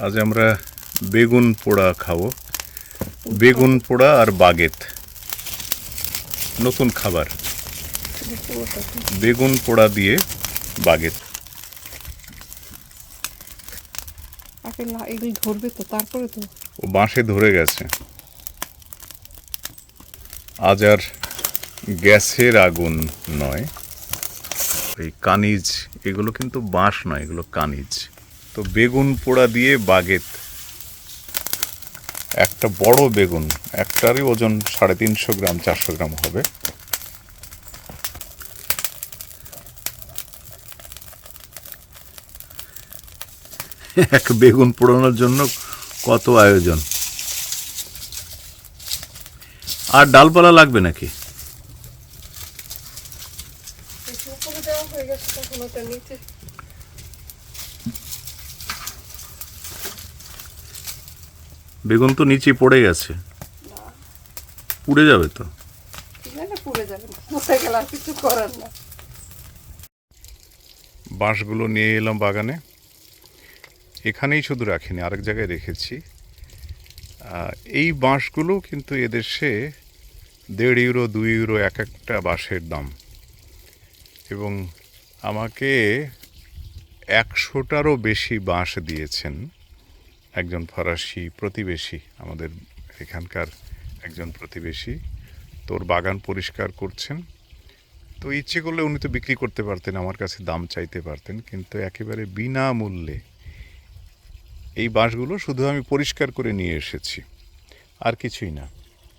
আজ আমরা বেগুন পোড়া খাব। বেগুন পোড়া আর বাগেত। নতুন খাবার। বেগুন পোড়া দিয়ে বাগেত। ধরবে তো তারপরে তো। ও বাঁশে ধরে গেছে। আজ আর গ্যাসের আগুন নয়। এই কানিজ এগুলো কিন্তু বাঁশ নয় এগুলো কানিজ। তো বেগুন পোড়া দিয়ে বাগেত। একটা বড় বেগুন, একটারই ওজন সাড়ে তিনশো গ্রাম, চারশো গ্রাম হবে। এক বেগুন পোড়ানোর জন্য কত আয়োজন? আর ডালপালা লাগবে নাকি? হয়ে গেছে বেগুন তো নিচে পড়ে গেছে। পুড়ে যাবে তো। পুড়ে যাবে। না গেলে? আর কিছু করার না বাঁশগুলো নিয়ে এলাম বাগানে। এখানেই শুধু রাখিনি আরেক জায়গায় রেখেছি। এই বাঁশগুলো কিন্তু এদেশে দেড় ইউরো দুই ইউরো এক একটা বাঁশের দাম। এবং আমাকে একশোটারও বেশি বাঁশ দিয়েছেন। একজন ফরাসি প্রতিবেশী, আমাদের এখানকার একজন প্রতিবেশী, তোর বাগান পরিষ্কার করছেন। তো ইচ্ছে করলে উনি তো বিক্রি করতে পারতেন, আমার কাছে দাম চাইতে পারতেন, কিন্তু একেবারে বিনামূল্যে এই বাঁশগুলো শুধু আমি পরিষ্কার করে নিয়ে এসেছি, আর কিছুই না।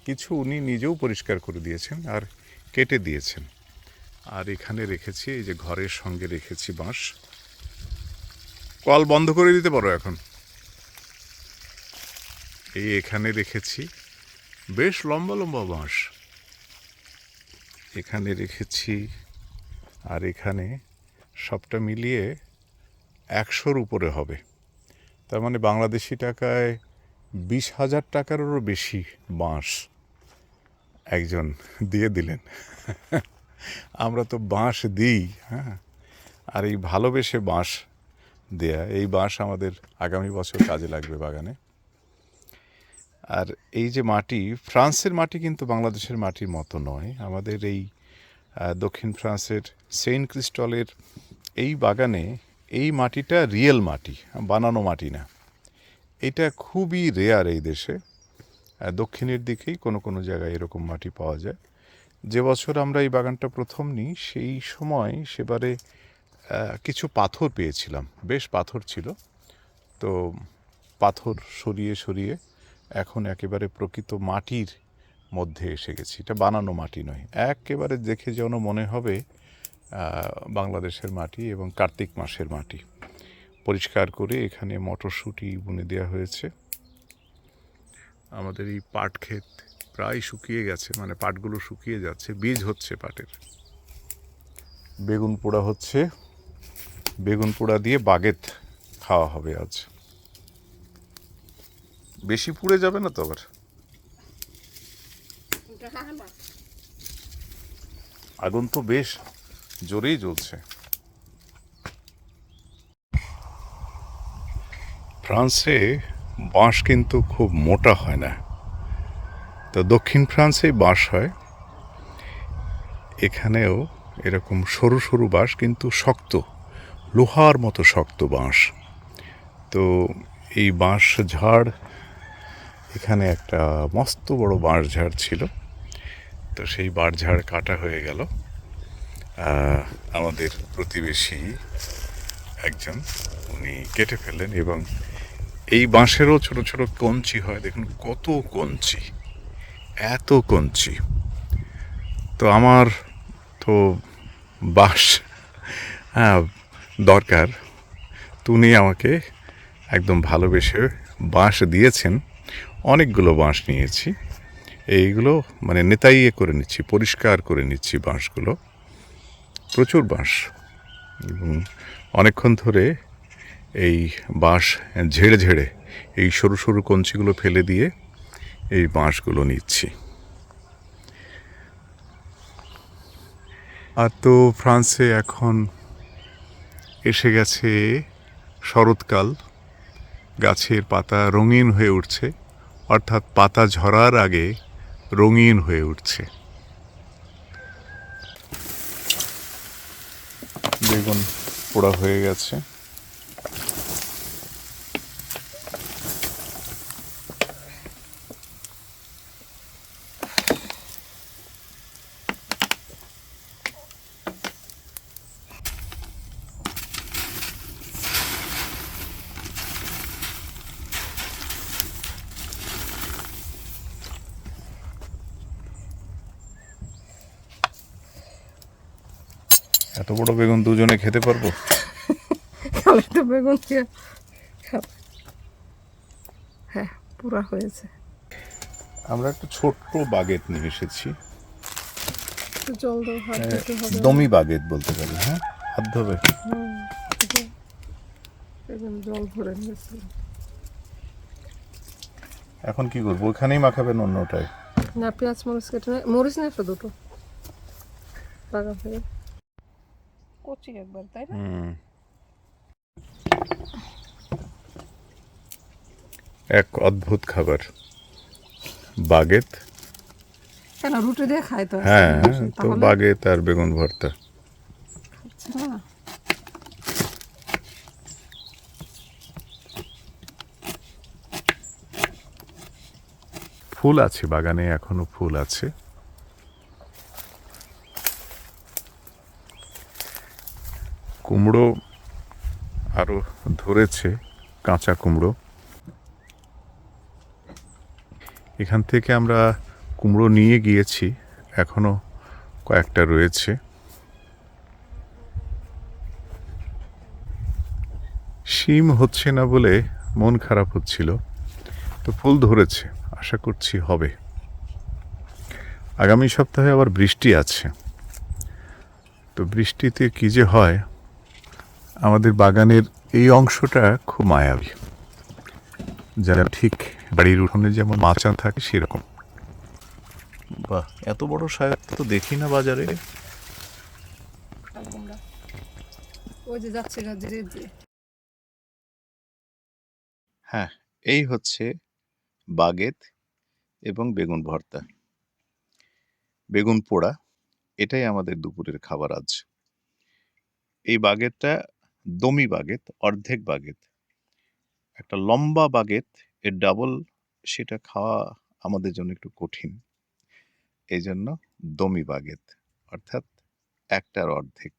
কিছু উনি নিজেও পরিষ্কার করে দিয়েছেন আর কেটে দিয়েছেন। আর এখানে রেখেছি, এই যে ঘরের সঙ্গে রেখেছি বাঁশ। কল বন্ধ করে দিতে পারো এখন? এই এখানে রেখেছি। বেশ লম্বা লম্বা বাঁশ। এখানে রেখেছি আর এখানে সবটা মিলিয়ে একশোর উপরে হবে। তার মানে বাংলাদেশি টাকায় বিশ হাজার টাকারও বেশি বাঁশ একজন দিয়ে দিলেন। আমরা তো বাঁশ দিই হ্যাঁ? আর এই ভালোবেসে বাঁশ দেয়া, এই বাঁশ আমাদের আগামী বছর কাজে লাগবে বাগানে। আর এই যে মাটি, ফ্রান্সের মাটি কিন্তু বাংলাদেশের মাটির মতো নয়। আমাদের এই দক্ষিণ ফ্রান্সের সেন্ট ক্রিস্টলের এই বাগানে এই মাটিটা রিয়েল মাটি, বানানো মাটি না। এটা খুবই রেয়ার এই দেশে। দক্ষিণের দিকেই কোনো কোনো জায়গায় এরকম মাটি পাওয়া যায়। যে বছর আমরা এই বাগানটা প্রথম নিই সেই সময় সেবারে কিছু পাথর পেয়েছিলাম। বেশ পাথর ছিল। তো পাথর সরিয়ে সরিয়ে এখন একেবারে প্রকৃত মাটির মধ্যে এসে গেছি। এটা বানানো মাটি নয়, একেবারে দেখে যেন মনে হবে বাংলাদেশের মাটি এবং কার্তিক মাসের মাটি। পরিষ্কার করে এখানে মটরশুঁটি বুনে দেওয়া হয়েছে। আমাদের এই পাট ক্ষেত প্রায় শুকিয়ে গেছে মানে পাটগুলো শুকিয়ে যাচ্ছে, বীজ হচ্ছে পাটের। বেগুন পোড়া হচ্ছে, বেগুন পোড়া দিয়ে বাগেত খাওয়া হবে আজ। বেশি পুড়ে যাবে না তো আবার? আগুন তো বেশ জোরেই জ্বলছে। ফ্রান্সে বাঁশ কিন্তু খুব মোটা হয় না। তো দক্ষিণ ফ্রান্সে বাঁশ হয়। এখানেও এরকম সরু সরু বাঁশ কিন্তু শক্ত, লোহার মতো শক্ত বাঁশ। তো এই বাঁশ ঝাড় এখানে একটা মস্ত বড় বাঁশ ঝাড় ছিল। তো সেই বাঁশ ঝাড় কাটা হয়ে গেল। আমাদের প্রতিবেশী একজন, উনি কেটে ফেললেন এবং এই বাঁশেরও ছোট ছোট কঞ্চি হয়। দেখুন কত কঞ্চি, এত কঞ্চি। তো আমার তো বাঁশ হ্যাঁ দরকার। তো উনি আমাকে একদম ভালোবেসে বাঁশ দিয়েছেন। অনেকগুলো বাঁশ নিয়েছি। এইগুলো মানে নেতাইয়ে করে নিচ্ছি, পরিষ্কার করে নিচ্ছি বাঁশগুলো। প্রচুর বাঁশ। এবং অনেকক্ষণ ধরে এই বাঁশ ঝেড়ে ঝেড়ে এই সরু সরু কঞ্চিগুলো ফেলে দিয়ে এই বাঁশগুলো নিচ্ছি। আর তো ফ্রান্সে এখন এসে গেছে শরৎকাল। গাছের পাতা রঙিন হয়ে উঠছে, অর্থাৎ পাতা ঝরার আগে রঙিন হয়ে উঠছে। বেগুন পোড়া হয়ে গেছে। এত বড় বেগুন দুজনে খেতে পারব? তাহলে তো বেগুন হ্যাঁ পুরা হয়েছে। আমরা একটা ছোট্ট বাগেট নিয়ে এসেছি। দিতে দমি বাগেট বলতে পারি হ্যাঁ? হাত ধোবে। বেগুন জল ভরে নিয়েছিল এখন কি করব? ওখানেই মাখাবেন অন্যটায়? না পেঁয়াজ মরিচ কেটে নে- মরিচ নেই তো দুটো। বাগান থেকে। কচি একবার তাই না? এক অদ্ভুত খাবার। বাগেত। কেন রুটি দিয়ে খাই তো? হ্যাঁ তো বাগেত আর বেগুন ভর্তা। ফুল আছে বাগানে এখনও ফুল আছে। কুমড়ো আরও ধরেছে, কাঁচা কুমড়ো। এখান থেকে আমরা কুমড়ো নিয়ে গিয়েছি, এখনও কয়েকটা রয়েছে। শিম হচ্ছে না বলে মন খারাপ হচ্ছিল, তো ফুল ধরেছে, আশা করছি হবে। আগামী সপ্তাহে আবার বৃষ্টি আছে, তো বৃষ্টিতে কি যে হয় আমাদের বাগানের এই অংশটা খুব মায়াবী। যারা ঠিক বাড়ির উঠোনে যেমন মাচান থাকে সেরকম। বাহ এত বড় সায়াত তো দেখি না বাজারে। ওই যে যাচ্ছে না যে যে হ্যাঁ এই হচ্ছে বাগেত এবং বেগুন ভর্তা। বেগুন পোড়া এটাই আমাদের দুপুরের খাবার আজ। এই বাগেতটা দমি বাগেত, অর্ধেক বাগেত। একটা লম্বা বাগেত, এর ডাবল সেটা খাওয়া আমাদের জন্য একটু কঠিন। এই জন্য দমি বাগেত, অর্থাৎ একটার অর্ধেক।